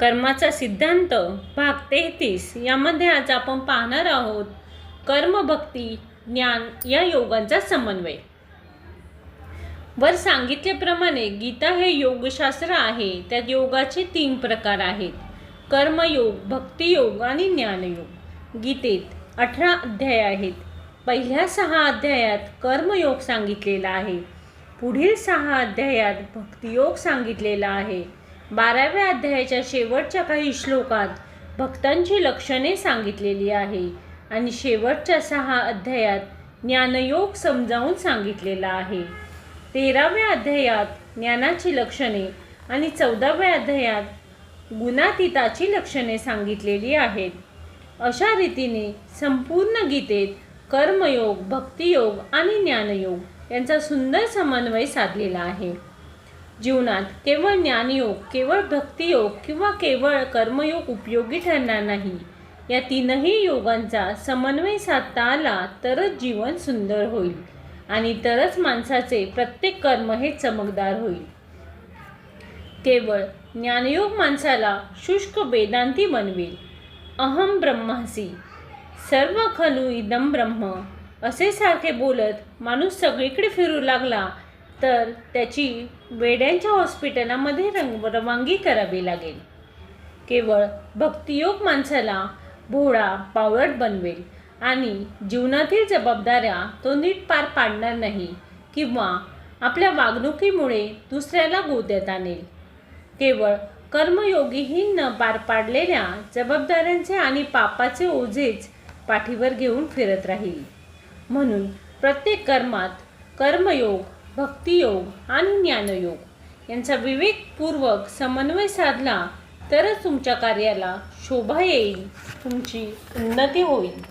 कर्माचा सिद्धांत भाग तेहतीस यामध्ये आज आपण पाहणार आहोत कर्म भक्ती ज्ञान या योगांचा समन्वय. वर सांगितल्याप्रमाणे गीता हे योगशास्त्र आहे. त्यात योगाचे तीन प्रकार आहेत. कर्मयोग भक्तियोग आणि ज्ञानयोग. गीतेत अठरा अध्याय आहेत. पहिल्या सहा अध्यायात कर्मयोग सांगितलेला आहे. पुढील सहा अध्यायात भक्तियोग सांगितलेला आहे. बाराव्या अध्यायाच्या शेवटच्या काही श्लोकात भक्तांची लक्षणे सांगितलेली आहे. आणि शेवटच्या सहा अध्यायात ज्ञानयोग समजावून सांगितलेला आहे. तेराव्या अध्यायात ज्ञानाची लक्षणे आणि चौदाव्या अध्यायात गुणातीताची लक्षणे सांगितलेली आहेत. अशा रीतीने संपूर्ण गीतेत कर्मयोग भक्तियोग आणि ज्ञानयोग यांचा सुंदर समन्वय साधलेला आहे. जीवनात केवळ ज्ञानयोग केवळ भक्तियोग किंवा केवळ कर्मयोग उपयोगी ठरणार नाही. या तीनही योगांचा समन्वय साधता आला तरच जीवन सुंदर होईल आणि तरच माणसाचे प्रत्येक कर्म हे चमकदार होईल. केवळ ज्ञानयोग माणसाला शुष्क वेदांती बनवेल. अहम ब्रह्मासी. सर्व खलू इदम ब्रह्म. असे सारखे बोलत माणूस सगळीकडे फिरू लागला तर त्याची वेड्यांच्या हॉस्पिटलामध्ये रंग रवानगी करावी लागेल. केवळ भक्तियोग माणसाला भोळा पावळट बनवेल आणि जीवनातील जबाबदाऱ्या तो नीट पार पाडणार नाही किंवा आपल्या वागणुकीमुळे दुसऱ्याला गोद्यात आणेल. केवळ कर्मयोगीही न पार पाडलेल्या जबाबदाऱ्यांचे आणि पापाचे ओझेच पाठीवर घेऊन फिरत राहील. म्हणून प्रत्येक कर्मात कर्मयोग भक्तियोग आणि ज्ञानयोग यांचा विवेकपूर्वक समन्वय साधला तरच तुमच्या कार्याला शोभा येईल तुमची उन्नती होईल.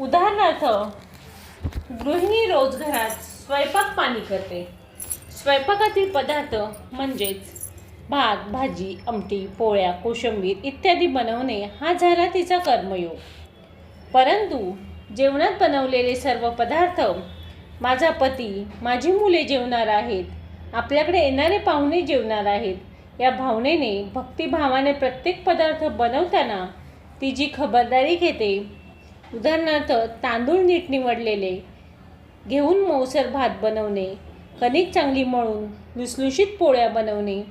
उदाहरणार्थ गृहिणी रोज घरात स्वयंपाक पाणी करते. स्वयंपाकातील पदार्थ म्हणजेच भात भाजी आमटी पोळ्या कोशिंबीर इत्यादी बनवणे हा झाला तिचा कर्मयोग. परंतु जेवणात बनवलेले सर्व पदार्थ माझा पती माझी मुले जेवणार आहेत. आपल्याकडे येणारे पाहुणे जेवणार आहेत. या भावनेने भक्तिभावाने प्रत्येक पदार्थ बनवताना ती जी खबरदारी घेते उदाहरणार्थ तांदूळ नीट निवडलेले घेऊन मऊसर भात बनवणे कणिक चांगली मळून लुसलुशीत पोळ्या बनवणे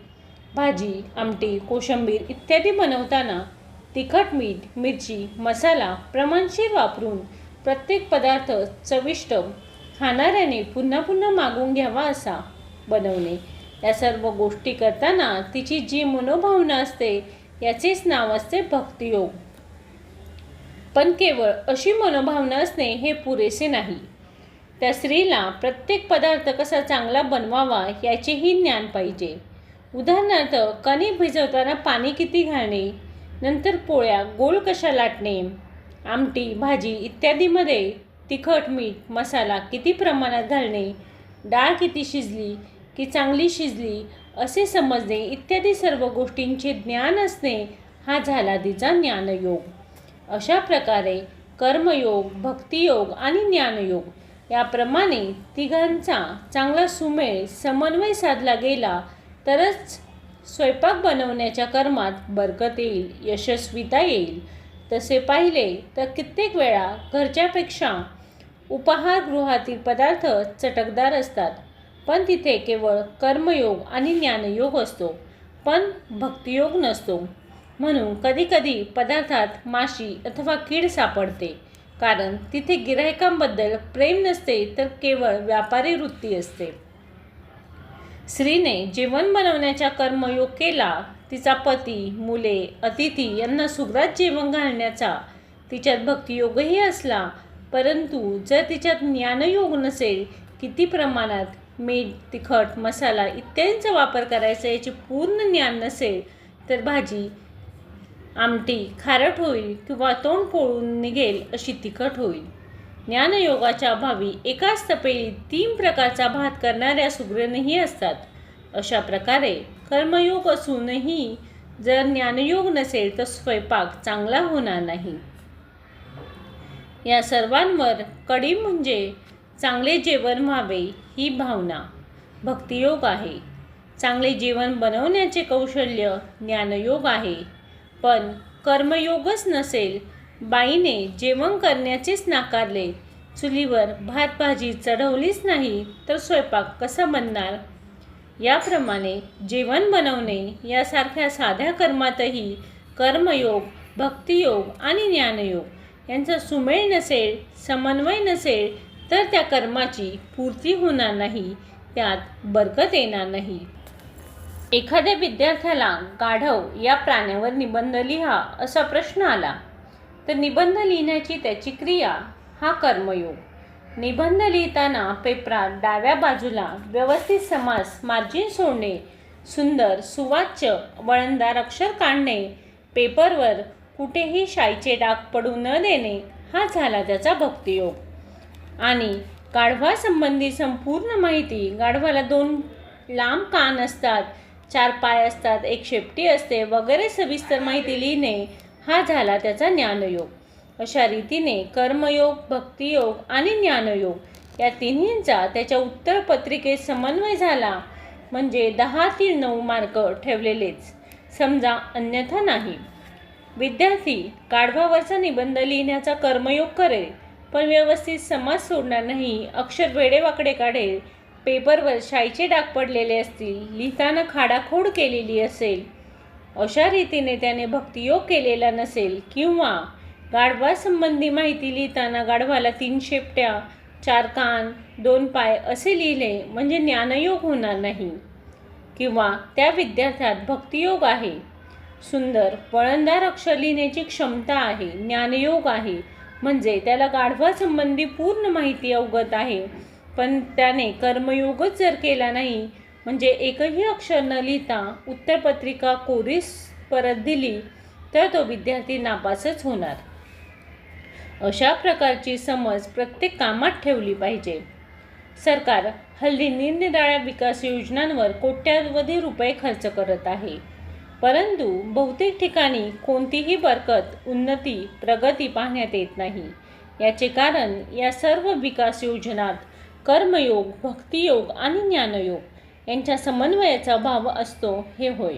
भाजी आमटी कोशिंबीर इत्यादी बनवताना तिखट मीठ मिरची मसाला प्रमाणशीर वापरून प्रत्येक पदार्थ चविष्ट खाणाऱ्याने पुन्हा पुन्हा मागून घ्यावा असा बनवणे. या सर्व गोष्टी करताना तिची जी मनोभावना असते याचेच नाव असते भक्तियोग. पण केवळ अशी मनोभावना असणे हे पुरेसे नाही. त्या स्त्रीला प्रत्येक पदार्थ कसा चांगला बनवावा याचेही ज्ञान पाहिजे. उदाहरणार्थ कणी भिजवताना पाणी किती घालणे नंतर पोळ्या गोल कशा लाटणे आमटी भाजी इत्यादीमध्ये तिखट मीठ मसाला किती प्रमाणात घालणे डाळ किती शिजली की चांगली शिजली असे समजणे इत्यादी सर्व गोष्टींचे ज्ञान असणे हा झाला तिचा ज्ञानयोग. अशा प्रकारे कर्मयोग भक्तियोग आणि ज्ञानयोग याप्रमाणे तिघांचा चांगला सुमेळ समन्वय साधला गेला तरच स्वयंपाक बनवण्याच्या कर्मात बरकत येईल यशस्वीता येईल. तसे पाहिले तर कित्येक वेळा घरच्यापेक्षा उपाहारगृहातील पदार्थ चटकदार असतात पण तिथे केवळ कर्मयोग आणि ज्ञानयोग असतो पण भक्तियोग नसतो. म्हणून कधीकधी पदार्थात माशी अथवा कीड सापडते कारण तिथे गिरायकांबद्दल प्रेम नसते तर केवळ व्यापारी वृत्ती असते. स्त्रीने जेवण बनवण्याचा कर्मयोग केला तिचा पती मुले अतिथी यांना सुग्रात जेवण घालण्याचा तिच्यात भक्तियोगही असला परंतु जर तिच्यात ज्ञानयोग नसेल किती प्रमाणात मीठ तिखट मसाला इत्यादींचा वापर करायचा याचे पूर्ण ज्ञान नसेल तर भाजी आमटी खारट होईल किंवा तोंड पोळून निघेल अशी तिखट होईल. ज्ञानयोगाच्या अभावी एकाच तपेळीत तीन प्रकारचा भात करणाऱ्या सुगरणही असतात. अशा प्रकारे कर्मयोग असूनही जर ज्ञानयोग नसेल तर स्वयंपाक चांगला होणार नाही. या सर्वांवर कडी म्हणजे चांगले जेवण व्हावे ही भावना. भक्तियोग आहे. चांगले जीवन बनवण्याचे कौशल्य ज्ञानयोग आहे. पण कर्मयोगच नसेल बाईने जेवण करण्याचेच नाकारले. चुलीवर भात भाजी चढवलीच नाही तर स्वयंपाक कसा बनणार? याप्रमाणे जेवण बनवणे यासारख्या साध्या कर्मातही कर्मयोग भक्तियोग आणि ज्ञानयोग यांचा सुमेळ नसेल समन्वय नसेल तर त्या कर्माची पूर्ती होणार नाही त्यात बरकत येणार नाही. एखाद्या विद्यार्थ्याला गाढव या प्राण्यावर निबंध लिहा असा प्रश्न आला. तर निबंध लिहिण्याची त्याची क्रिया हा कर्मयोग. निबंध लिहिताना पेपरात डाव्या बाजूला व्यवस्थित समास मार्जिन सोडणे सुंदर सुवाच्य वळणदार अक्षर काढणे पेपरवर कुठेही शाईचे डाग पडू न देणे हा झाला त्याचा भक्तियोग. आणि गाढवासंबंधी संपूर्ण माहिती गाढवाला दोन लांब कान असतात चार पाय असतात एक शेपटी असते वगैरे सविस्तर माहिती लिहिणे हा झाला त्याचा ज्ञानयोग. अशा रीतीने कर्मयोग भक्तियोग आणि ज्ञानयोग या तिन्हींचा त्याच्या उत्तरपत्रिकेत समन्वय झाला. म्हणजे दहा तीन नऊ मार्क ठेवलेलेच. समजा अन्यथा नाही. विद्यार्थी गाढवावरचा निबंध लिहिण्याचा कर्मयोग करेल पण व्यवस्थित समाज सोडणार नाही अक्षर वेडेवाकडे काढेल. पेपरवर शाईचे डाग पडलेले असतील लिहिताना खाडाखोड केलेली असेल. अशा रीतीने त्याने भक्तियोग केलेला नसेल किंवा गाढवासंबंधी माहिती लिहिताना गाढवाला तीन शेपट्या चार कान दोन पाय असे लिहिले म्हणजे ज्ञानयोग होणार नाही. किंवा त्या विद्यार्थ्यात भक्तियोग आहे. सुंदर वळणदार अक्षर लिहिण्याची क्षमता आहे ज्ञानयोग आहे. म्हणजे त्याला गाढवासंबंधी पूर्ण माहिती अवगत आहे. पण त्याने कर्मयोगच जर केला नाही म्हणजे एकही अक्षर न लिहिता उत्तरपत्रिका कोरीस परत दिली तर तो विद्यार्थी नापासच होणार. अशा प्रकारची समज प्रत्येक कामात ठेवली पाहिजे. सरकार हल्ली निरनिराळ्या विकास योजनांवर कोट्यावधी रुपये खर्च करत आहे. परंतु बहुतेक ठिकाणी कोणतीही बरकत उन्नती प्रगती पाहण्यात येत नाही. याचे कारण या सर्व विकास योजनात कर्मयोग भक्तियोग आणि ज्ञानयोग यांच्या समन्वयाचा भाव असतो हे होय.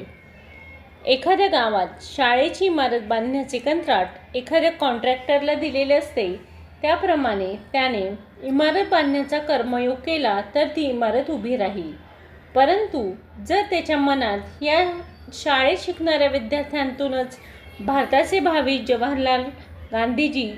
एखाद्या गावात शाळेची इमारत बांधण्याचे कंत्राट एखाद्या कॉन्ट्रॅक्टरला दिलेले असते त्याप्रमाणे त्याने इमारत बांधण्याचा कर्मयोग केला तर ती इमारत उभी राहील. परंतु जर त्याच्या मनात या शाळेत शिकणाऱ्या विद्यार्थ्यांतूनच भारताचे भावी जवाहरलाल गांधीजी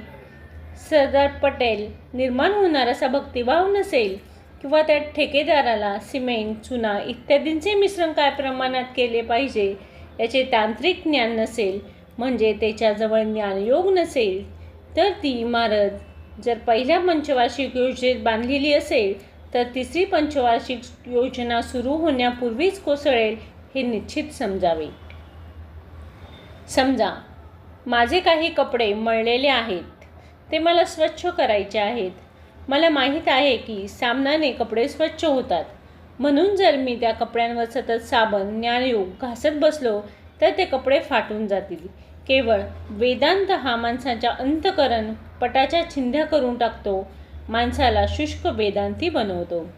सरदार पटेल निर्माण होणार असा भक्तिभाव नसेल किंवा त्या ठेकेदाराला सिमेंट चुना इत्यादींचे मिश्रण काय प्रमाणात केले पाहिजे याचे तांत्रिक ज्ञान नसेल म्हणजे त्याच्याजवळ ज्ञानयोग नसेल तर ती इमारत जर पहिल्या पंचवार्षिक योजनेत बांधलेली असेल तर तिसरी पंचवार्षिक योजना सुरू होण्यापूर्वीच कोसळेल हे निश्चित समजावे. समजा माझे काही कपडे मळलेले आहेत. ते मला स्वच्छ करायचे आहेत. मला माहीत आहे की सामनाने कपडे स्वच्छ होतात. म्हणून जर मी त्या कपड्यांवर सतत साबण ज्ञानयोग घासत बसलो तर ते कपडे फाटून जातील. केवळ वेदांत हा माणसाच्या अंतकरण पटाच्या छिंध्या करून टाकतो. माणसाला शुष्क वेदांती बनवतो.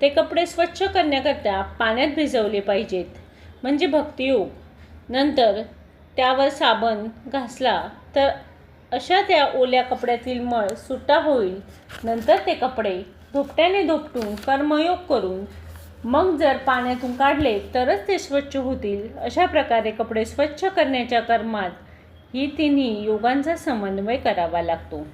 ते कपडे स्वच्छ करण्याकरता पाण्यात भिजवले पाहिजेत. म्हणजे भक्तियोग. नंतर त्यावर साबण घासला तर अशा त्या ओल्या कपड्यातील मळ सुट्टा होईल. नंतर ते कपडे धोपट्याने धोपटून कर्मयोग करून मग जर पाण्यातून काढले तरच ते स्वच्छ होतील. अशा प्रकारे कपडे स्वच्छ करण्याच्या कर्मात ही तिन्ही योगांचा समन्वय करावा लागतो.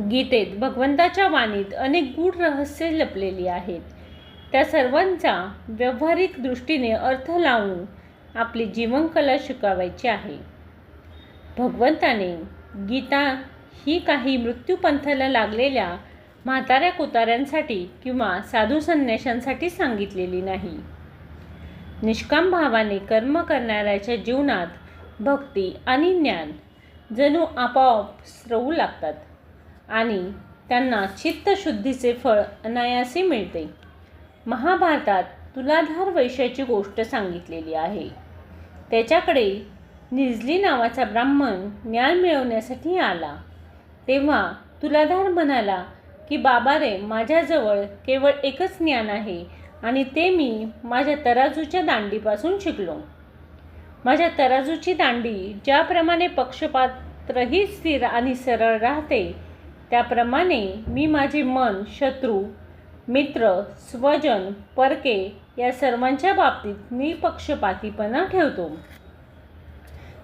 गीतेत भगवंताच्या वाणीत अनेक गूढ रहस्ये लपलेली आहेत. त्या सर्वांचा व्यावहारिक दृष्टीने अर्थ लावून आपली जीवनकला शिकावायची आहे. भगवंताने गीता ही काही मृत्यूपंथाला लागलेल्या म्हाताऱ्या कुताऱ्यांसाठी किंवा साधू संन्याशांसाठी सांगितलेली नाही. निष्काम भावाने कर्म करणाऱ्याच्या जीवनात भक्ती आणि ज्ञान जणू आपोआप स्रवू लागतात आणि त्यांना चित्तशुद्धीचे फळ अनायासे मिळते. महाभारतात तुलाधार वैश्याची गोष्ट सांगितलेली आहे. त्याच्याकडे निजली नावाचा ब्राह्मण ज्ञान मिळवण्यासाठी आला. तेव्हा तुलाधार म्हणाला की बाबा रे माझ्याजवळ केवळ एकच ज्ञान आहे आणि ते मी माझ्या तराजूच्या दांडीपासून शिकलो. माझ्या तराजूची दांडी ज्याप्रमाणे पक्षपात्रही स्थिर आणि सरळ राहते त्याप्रमाणे मी माझे मन शत्रू मित्र स्वजन परके या सर्वांच्या बाबतीत निपक्षपातीपणा ठेवतो.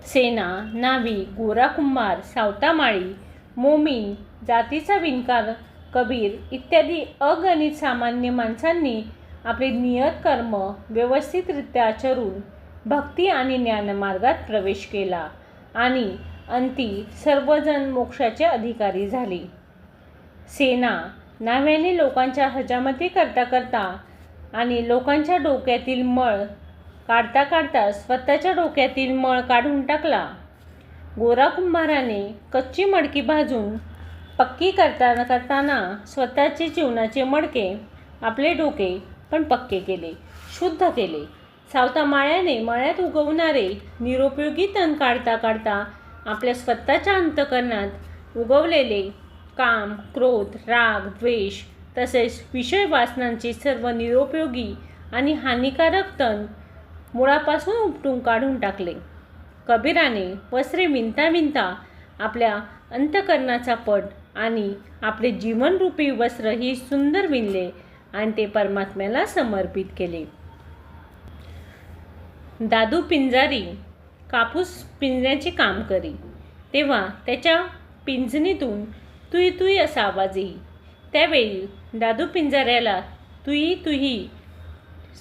सेना नावी गोरा कुंभार सावतामाळी मोमीन जातीचा विणकार कबीर इत्यादी अगणित सामान्य माणसांनी आपले नियत कर्म व्यवस्थितरित्या आचरून भक्ती आणि ज्ञानमार्गात प्रवेश केला आणि अंती सर्वजण मोक्षाचे अधिकारी झाले. सेना नाव्याने लोकांच्या हजामती करता करता आणि लोकांच्या डोक्यातील मळ काढता काढता स्वतःच्या डोक्यातील मळ काढून टाकला. गोरा कुंभाराने कच्ची मडकी भाजून पक्की करताना करताना स्वतःचे जीवनाचे मडके आपले डोके पण पक्के केले शुद्ध केले. सावता माळ्याने मळ्यात उगवणारे निरुपयोगी तण काढता काढता आपल्या स्वतःच्या अंतकरणात उगवलेले काम क्रोध राग द्वेष तसेच विषय वासनांचे सर्व निरुपयोगी आणि हानिकारक तण मुळापासून उपटून काढून टाकले. कबीराने वस्त्रे विणता विणता आपल्या अंतकरणाचा पट आणि आपले जीवनरूपी वस्त्र ही सुंदर विणले आणि ते परमात्म्याला समर्पित केले. दादू पिंजारी कापूस पिंजण्याचे काम करी. तेव्हा त्याच्या पिंजणीतून तुई तुई असा आवाज येई त्यावेळी दादू पिंजाऱ्याला तुई तुही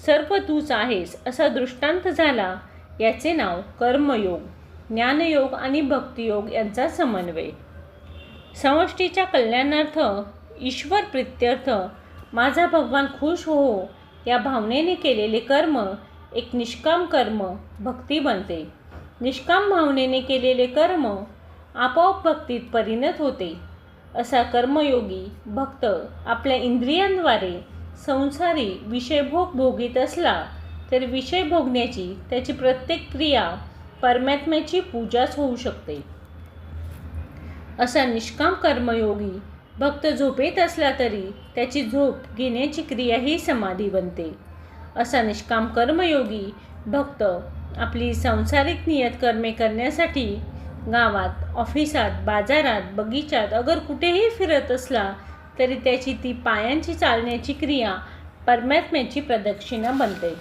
सर्व तूच आहेस असा दृष्टांत झाला. याचे नाव कर्मयोग ज्ञानयोग आणि भक्तियोग यांचा समन्वय. समष्टीच्या कल्याणार्थ ईश्वर प्रित्यर्थ माझा भगवान खुश हो या भावनेने केलेले कर्म एक निष्काम कर्म भक्ती बनते. निष्काम भावनेने केलेले कर्म आपोआप भक्तीत परिणत होते. असा कर्मयोगी भक्त आपल्या इंद्रियांद्वारे संसारी विषयभोग भोगीत असला तर विषय भोगण्याची त्याची प्रत्येक क्रिया परमात्म्याची पूजाच होऊ शकते. असा निष्काम कर्मयोगी भक्त झोपेत असला तरी त्याची झोप घेण्याची क्रिया ही समाधी बनते असा निष्काम कर्मयोगी भक्त आपली सांसारिक नियत कर्मे करण्यासाठी गावात ऑफिसात बाजारात बगीचात अगर कुठेही फिरत असला तरी त्याची ती पायांची चालण्याची क्रिया परमात्म्याची प्रदक्षिणा बनते.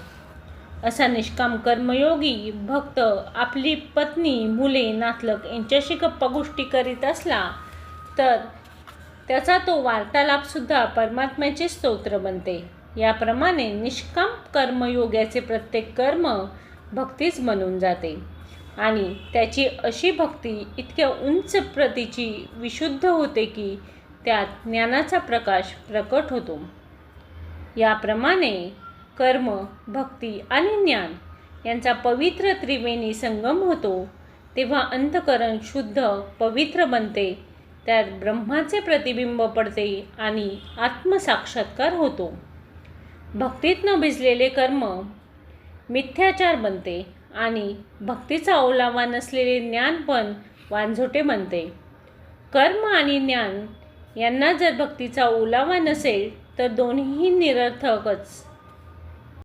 असा निष्काम कर्मयोगी भक्त आपली पत्नी मुले नातलग यांच्याशी गप्पा गोष्टी करीत असला तर त्याचा तो वार्तालापसुद्धा परमात्म्याचे स्तोत्र बनते. याप्रमाणे निष्काम कर्मयोगाचे प्रत्येक कर्म भक्तीच बनून जाते. आणि त्याची अशी भक्ती इतक्या उंच प्रतीची विशुद्ध होते की त्यात ज्ञानाचा प्रकाश प्रकट होतो. याप्रमाणे कर्म भक्ती आणि ज्ञान यांचा पवित्र त्रिवेणी संगम होतो. तेव्हा अंतकरण शुद्ध पवित्र बनते. त्यात ब्रह्माचे प्रतिबिंब पडते आणि आत्मसाक्षात्कार होतो. भक्तीत न भिजलेले कर्म मिथ्याचार बनते. आणि भक्तीचा ओलावा नसलेले ज्ञान पण वांझोटे म्हणते कर्म आणि ज्ञान यांना जर भक्तीचा ओलावा नसेल तर दोन्हीही निरर्थकच.